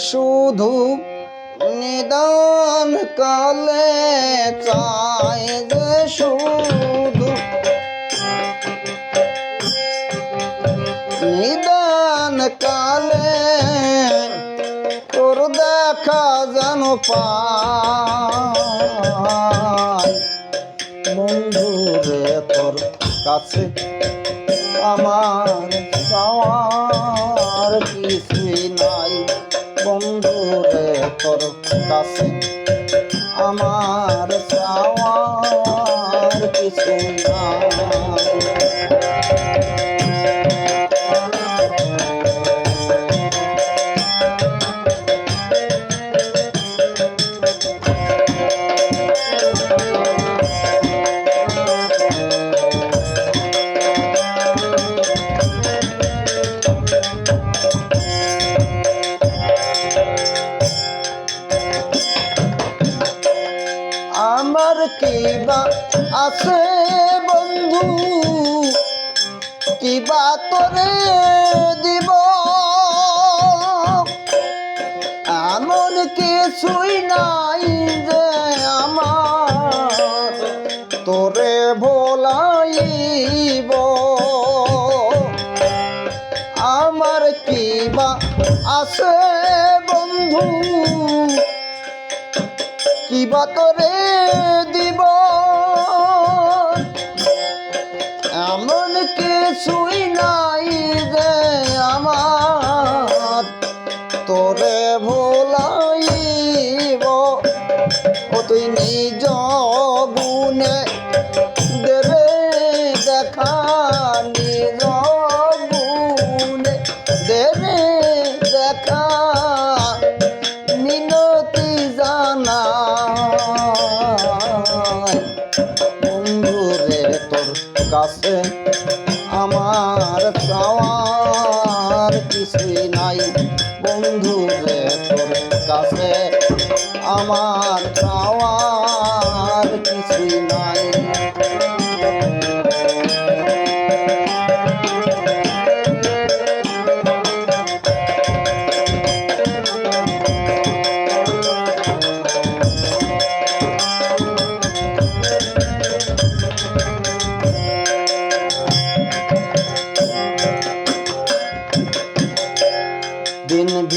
শুধু নিদান কালে চাই যে শুধু। নিদান কালে তোর দেখা যেন রে তোর কাছে আমার চাওয়ার বন্ধু রে তোর কাছে আমার কিবা আছে বন্ধু? কিবা তোরে দিব? এমন কিছুই নাই যে আমার তোরে ভোলাইব। আমার কিবা আছে বন্ধু? কিবা তোরে দিব? কাছে আমার চাওয়ার কিছুই নাই। বন্ধু রে তোর কাছে আমার চাওয়ার কিছুই নাই।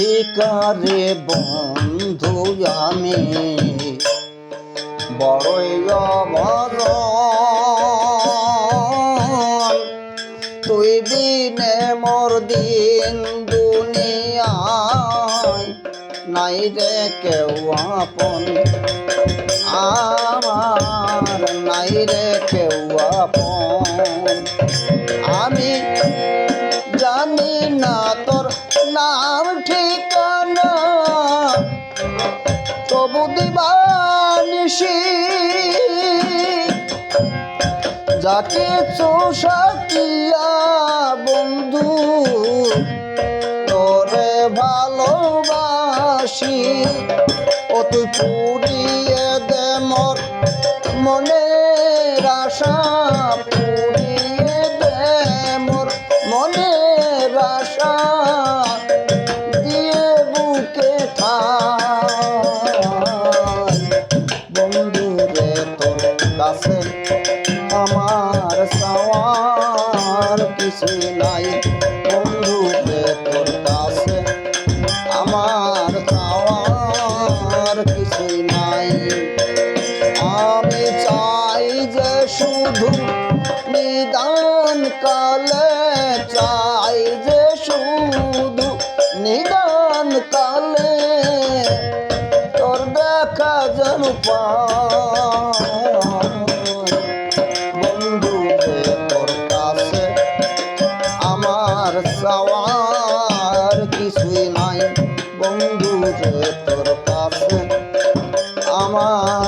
দিন বন্ধু আমি। বড়ই অবর তুই দিনে মোর দিন দুনিয়ায় নাই রে কেউ আপন। আমার নাই রে কেউ আপন। আমি জানি না তোর নাম ঠিকানা। তবু দিবানিসি যাকে চোষাকিয়া বন্ধু তোরে ভালোবাসি। তুই পুরিয়ে দে মনের কাছে আমার সাওয়ার কিছু নাই। বন্ধু তোর কাছে। আমার চাওয়ার কিছু নাই। আমি চাই যে শুধু নিদান কালে, চাই যে শুধু নিদান কালে। তোর দেখা যেন পাই। আমার